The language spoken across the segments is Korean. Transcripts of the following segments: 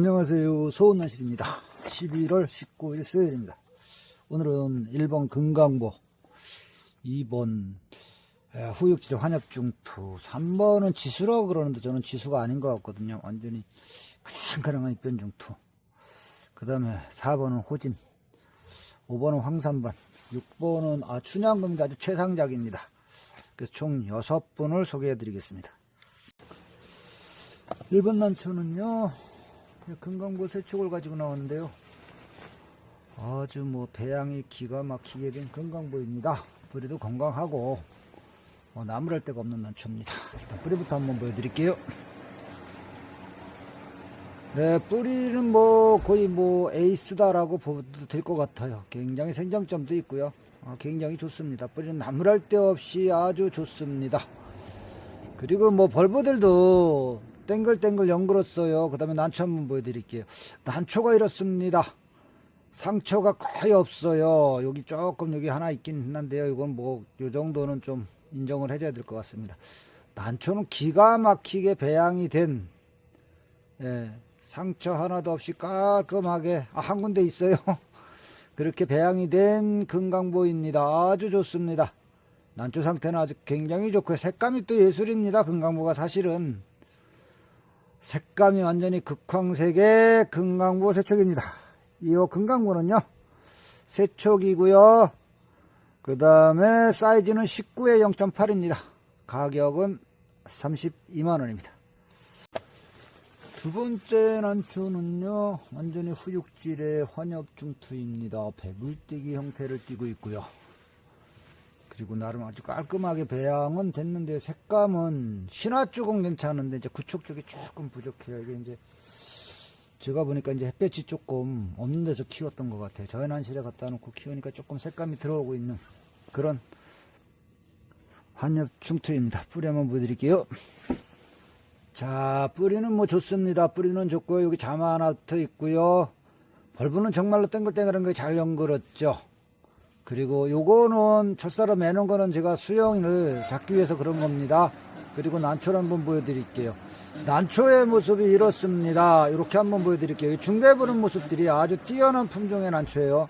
안녕하세요. 소은나실입니다. 11월 19일 수요일입니다. 오늘은 1번 금강보, 2번 후육지대 환엽중투, 3번은 지수라고 그러는데 저는 지수가 아닌 것 같거든요. 완전히 그랑그랑한 입변중투. 그 다음에 4번은 호진, 5번은 황산반, 6번은 아, 춘향금이 아주 최상작입니다. 그래서 총 6분을 소개해 드리겠습니다. 1번 난초는요, 금강보 세촉을 가지고 나왔는데요. 아주 뭐 배양이 기가 막히게 된 금강보입니다. 뿌리도 건강하고 뭐 나무랄 데가 없는 난초입니다. 일단 뿌리부터 한번 보여드릴게요. 네, 뿌리는 뭐 거의 뭐 에이스다라고 보도 될 것 같아요. 굉장히 생장점도 있고요. 아, 굉장히 좋습니다. 뿌리는 나무랄 데 없이 아주 좋습니다. 그리고 뭐 벌브들도 땡글땡글 연글었어요. 그 다음에 난초 한번 보여드릴게요. 난초가 이렇습니다. 상처가 거의 없어요. 여기 조금 여기 하나 있긴 한데요. 이건 뭐 요 정도는 좀 인정을 해줘야 될 것 같습니다. 난초는 기가 막히게 배양이 된 예, 상처 하나도 없이 깔끔하게 아, 한 군데 있어요. 그렇게 배양이 된 금강보입니다. 아주 좋습니다. 난초 상태는 아주 굉장히 좋고요. 색감이 또 예술입니다. 금강보가 사실은 색감이 완전히 극황색의 금강보 세촉입니다. 이 금강보는요. 세촉이고요. 그 다음에 사이즈는 19에 0.8입니다. 가격은 32만원입니다. 두 번째 난초는요. 완전히 후육질의 환엽중투입니다. 배불떼기 형태를 띠고 있고요. 그리고 나름 아주 깔끔하게 배양은 됐는데 색감은 신화 쪽은 괜찮은데 이제 구촉 쪽이 조금 부족해요. 이게 이제 제가 보니까 이제 햇볕이 조금 없는 데서 키웠던 것 같아요. 저연한실에 갖다 놓고 키우니까 조금 색감이 들어오고 있는 그런 한엽 중투입니다. 뿌리 한번 보여드릴게요. 자, 뿌리는 뭐 좋습니다. 뿌리는 좋고요. 여기 자마 하나 붙어 있고요. 벌브는 정말로 땡글땡글한 게 잘 연결었죠. 그리고 요거는 첫사로 매는 거는 제가 수영을 잡기 위해서 그런 겁니다. 그리고 난초를 한번 보여드릴게요. 난초의 모습이 이렇습니다. 이렇게 한번 보여드릴게요. 중배 부는 모습들이 아주 뛰어난 품종의 난초예요.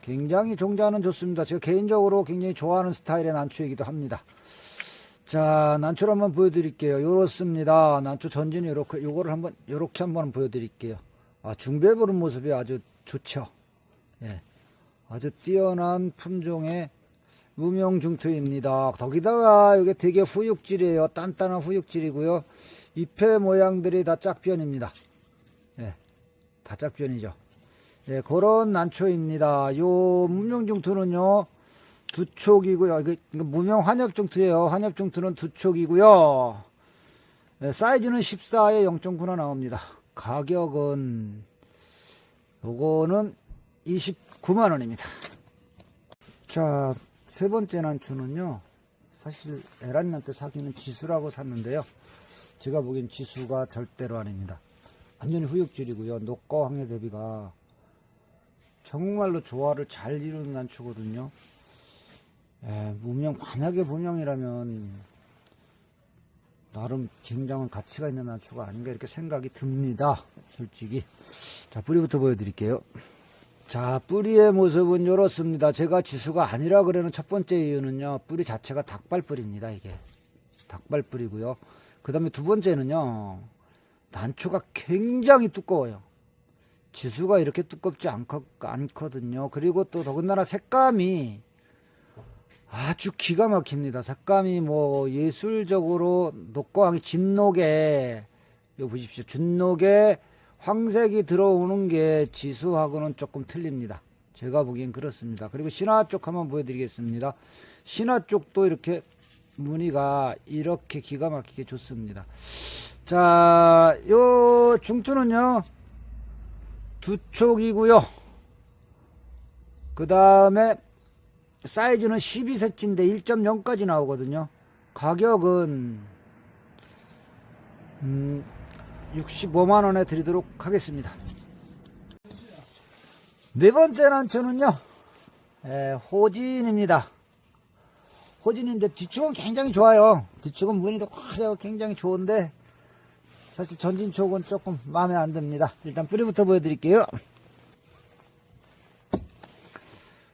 굉장히 종자는 좋습니다. 제가 개인적으로 굉장히 좋아하는 스타일의 난초이기도 합니다. 자, 난초를 한번 보여드릴게요. 이렇습니다. 난초 전진이 이렇게, 요거를 한번, 요렇게 한번 보여드릴게요. 아, 중배 부는 모습이 아주 좋죠. 예. 아주 뛰어난 품종의 무명중투입니다. 거기다가 이게 되게 후육질이에요. 단단한 후육질이고요. 잎의 모양들이 다 짝변입니다. 예, 다 짝변이죠. 예, 그런 난초입니다. 요 무명중투는요, 두 촉이고요. 이거, 이거 무명 환엽중투예요. 환엽중투는 두 촉이고요. 예, 사이즈는 14에 0.9나 나옵니다. 가격은 요거는 29만원입니다. 자, 세 번째 난초는요, 사실 에란이한테 사기는 지수라고 샀는데요. 제가 보기엔 지수가 절대로 아닙니다. 완전히 후육질이고요. 녹과 황해 대비가 정말로 조화를 잘 이루는 난초거든요. 에, 무명, 만약에 무명이라면 나름 굉장한 가치가 있는 난초가 아닌가 이렇게 생각이 듭니다. 솔직히. 자, 뿌리부터 보여드릴게요. 자, 뿌리의 모습은 이렇습니다. 제가 지수가 아니라 그러는 첫 번째 이유는요, 뿌리 자체가 닭발뿌리입니다, 이게. 닭발뿌리고요. 그 다음에 두 번째는요, 난초가 굉장히 두꺼워요. 지수가 이렇게 두껍지 않거, 않거든요. 그리고 또 더군다나 색감이 아주 기가 막힙니다. 색감이 뭐 예술적으로 녹과황이 진녹에, 이거 보십시오. 준녹에 황색이 들어오는 게 지수하고는 조금 틀립니다. 제가 보기엔 그렇습니다. 그리고 신화 쪽 한번 보여드리겠습니다. 신화 쪽도 이렇게 무늬가 이렇게 기가 막히게 좋습니다. 자, 요 중투는요, 두 촉이고요. 그 다음에 사이즈는 12cm인데 1.0까지 나오거든요. 가격은, 음, 65만 원에 드리도록 하겠습니다. 네 번째 난초는요, 에, 호진입니다. 호진인데 뒤축은 굉장히 좋아요. 뒤축은 무늬도 화려하고 굉장히 좋은데 사실 전진촉은 조금 마음에 안 듭니다. 일단 뿌리부터 보여드릴게요.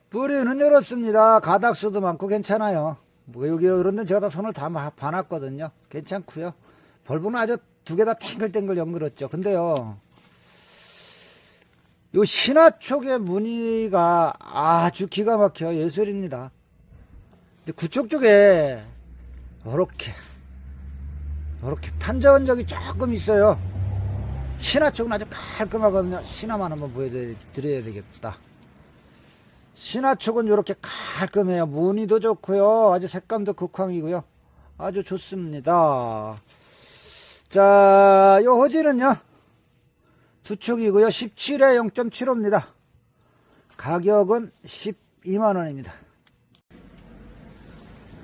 뿌리는 이렇습니다. 가닥수도 많고 괜찮아요. 뭐 여기 이런 데 제가 다 손을 다 마- 봐놨거든요. 괜찮고요. 벌브는 아주 두 개 다 탱글탱글 연그렸죠. 근데요. 요 신화촉의 무늬가 아주 기가 막혀 예술입니다. 근데 구쪽 쪽에 이렇게 이렇게 탄저흔적이 조금 있어요. 신화 쪽은 아주 깔끔하거든요. 신화만 한번 보여드려야 되겠다. 신화 쪽은 이렇게 깔끔해요. 무늬도 좋고요. 아주 색감도 극황이고요. 아주 좋습니다. 자, 요 호지는요. 두 축이고요. 17에 0.75입니다. 가격은 12만원입니다.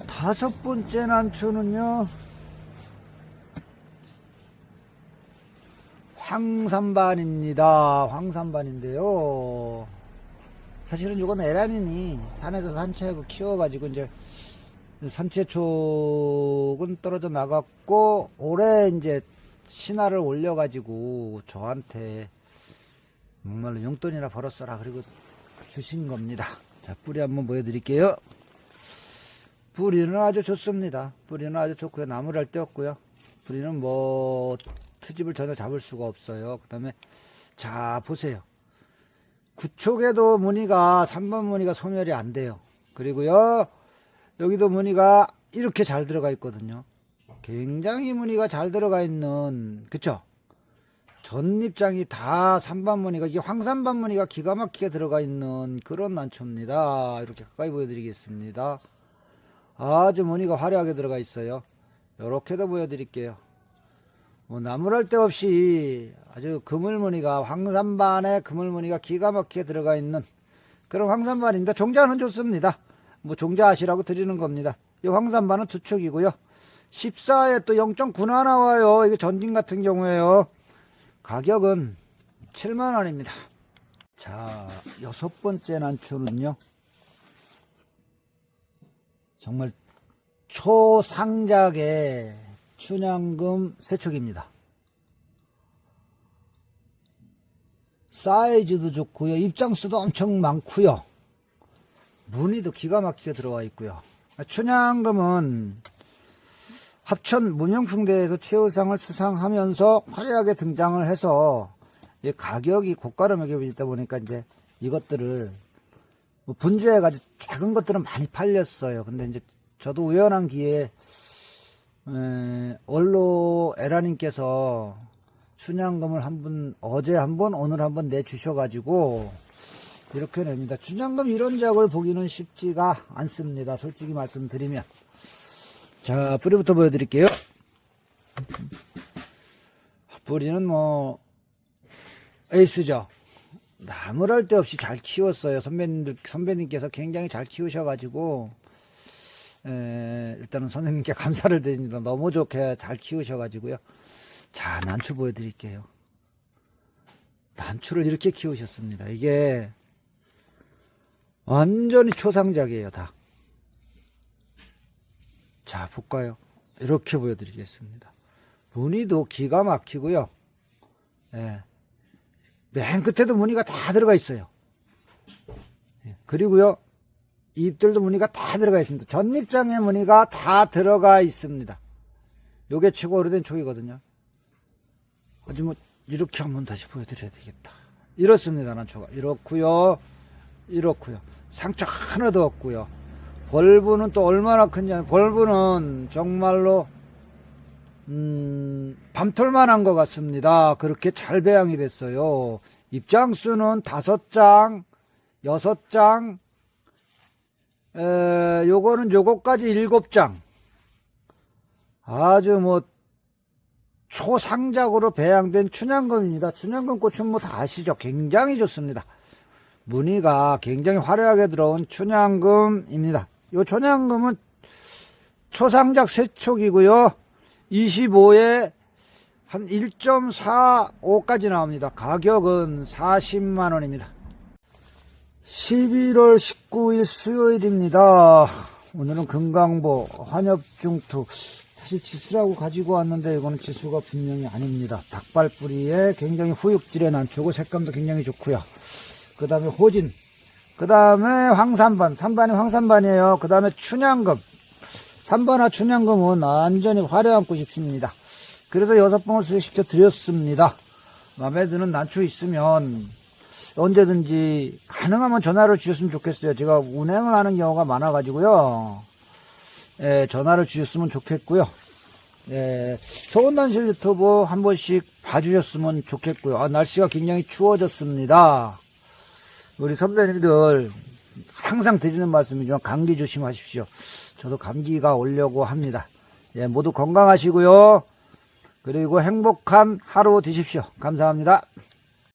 다섯 번째 난초는요. 황산반입니다. 황산반인데요. 사실은 이건 에라닌이 산에서 산채하고 키워가지고 이제 산채촉은 떨어져 나갔고 올해 이제 신화를 올려가지고 저한테 정말로 용돈이나 벌었어라 그리고 주신 겁니다. 자 뿌리 한번 보여드릴게요. 뿌리는 아주 좋습니다. 뿌리는 아주 좋고요. 나무랄 데 없고요. 뿌리는 뭐 트집을 전혀 잡을 수가 없어요. 그 다음에 자 보세요. 구촉에도 무늬가 3번 무늬가 소멸이 안 돼요. 그리고요 여기도 무늬가 이렇게 잘 들어가 있거든요. 굉장히 무늬가 잘 들어가 있는 그쵸? 전립장이 다 3번 무늬가 이게 황산반 무늬가 기가 막히게 들어가 있는 그런 난초입니다. 이렇게 가까이 보여드리겠습니다. 아주 무늬가 화려하게 들어가 있어요. 이렇게도 보여드릴게요. 뭐 나무랄 데 없이 아주 그물무늬가 황산반에 그물무늬가 기가 막히게 들어가 있는 그런 황산반입니다. 종자는 좋습니다. 뭐 종자하시라고 드리는 겁니다. 이 황산반은 두 촉이고요. 14에 또 0.9나 나와요. 이게 전진 같은 경우에요. 가격은 7만원입니다. 자, 여섯 번째 난초는요. 정말 초상작의 춘향금 세촉입니다. 사이즈도 좋고요. 입장수도 엄청 많고요. 무늬도 기가 막히게 들어와 있고요. 춘향금은 합천 문명풍대에서 최우상을 수상하면서 화려하게 등장을 해서 이 가격이 고가로 매겨지다 보니까 이제 이것들을 뭐 분주해가지고 작은 것들은 많이 팔렸어요. 근데 이제 저도 우연한 기회에 에, 원로 에라님께서 춘향금을 한 번, 어제 한 번, 오늘 한 번 내주셔가지고, 이렇게 냅니다. 춘향금 이런 작을 보기는 쉽지가 않습니다. 솔직히 말씀드리면. 자, 뿌리부터 보여드릴게요. 뿌리는 뭐, 에이스죠. 나무랄 데 없이 잘 키웠어요. 선배님들, 선배님께서 굉장히 잘 키우셔가지고, 에, 일단은 선생님께 감사를 드립니다. 너무 좋게 잘 키우셔가지고요. 자, 난초 보여드릴게요. 난초를 이렇게 키우셨습니다. 이게 완전히 초상작이에요, 다. 자, 볼까요? 이렇게 보여드리겠습니다. 무늬도 기가 막히고요. 예. 맨 끝에도 무늬가 다 들어가 있어요. 예. 그리고요, 잎들도 무늬가 다 들어가 있습니다. 전립장에 무늬가 다 들어가 있습니다. 요게 최고 오래된 촉이거든요. 아주 뭐, 이렇게 한번 다시 보여드려야 되겠다. 이렇습니다, 난초가. 이렇고요 이렇고요 상처 하나도 없고요 벌브는 또 얼마나 큰지, 벌브는 정말로, 음, 밤톨만 한 것 같습니다. 그렇게 잘 배양이 됐어요. 입장수는 다섯 장, 여섯 장, 에, 요거는 요거까지 일곱 장. 아주 뭐, 초상작으로 배양된 춘향금입니다. 춘향금 꽃은 뭐 다 아시죠? 굉장히 좋습니다. 무늬가 굉장히 화려하게 들어온 춘향금입니다. 요 춘향금은 초상작 세촉이고요. 25에 한 1.45까지 나옵니다. 가격은 40만 원입니다. 11월 19일 수요일입니다. 오늘은 금강보 환엽중투 사실 지수라고 가지고 왔는데 이거는 지수가 분명히 아닙니다. 닭발 뿌리에 굉장히 후육질의 난초고 색감도 굉장히 좋고요. 그 다음에 호진, 그 다음에 황산반, 산반이 황산반이에요. 그 다음에 춘향금, 산반화 춘향금은 완전히 화려한 꽃이 핍니다. 그래서 여섯 봉을 수익시켜 드렸습니다. 마음에 드는 난초 있으면 언제든지 가능하면 전화를 주셨으면 좋겠어요. 제가 운행을 하는 경우가 많아가지고요. 예, 전화를 주셨으면 좋겠고요. 예, 소원단실 유튜브 한 번씩 봐주셨으면 좋겠고요. 아, 날씨가 굉장히 추워졌습니다. 우리 선배님들 항상 드리는 말씀이지만 감기 조심하십시오. 저도 감기가 오려고 합니다. 예, 모두 건강하시고요. 그리고 행복한 하루 되십시오. 감사합니다.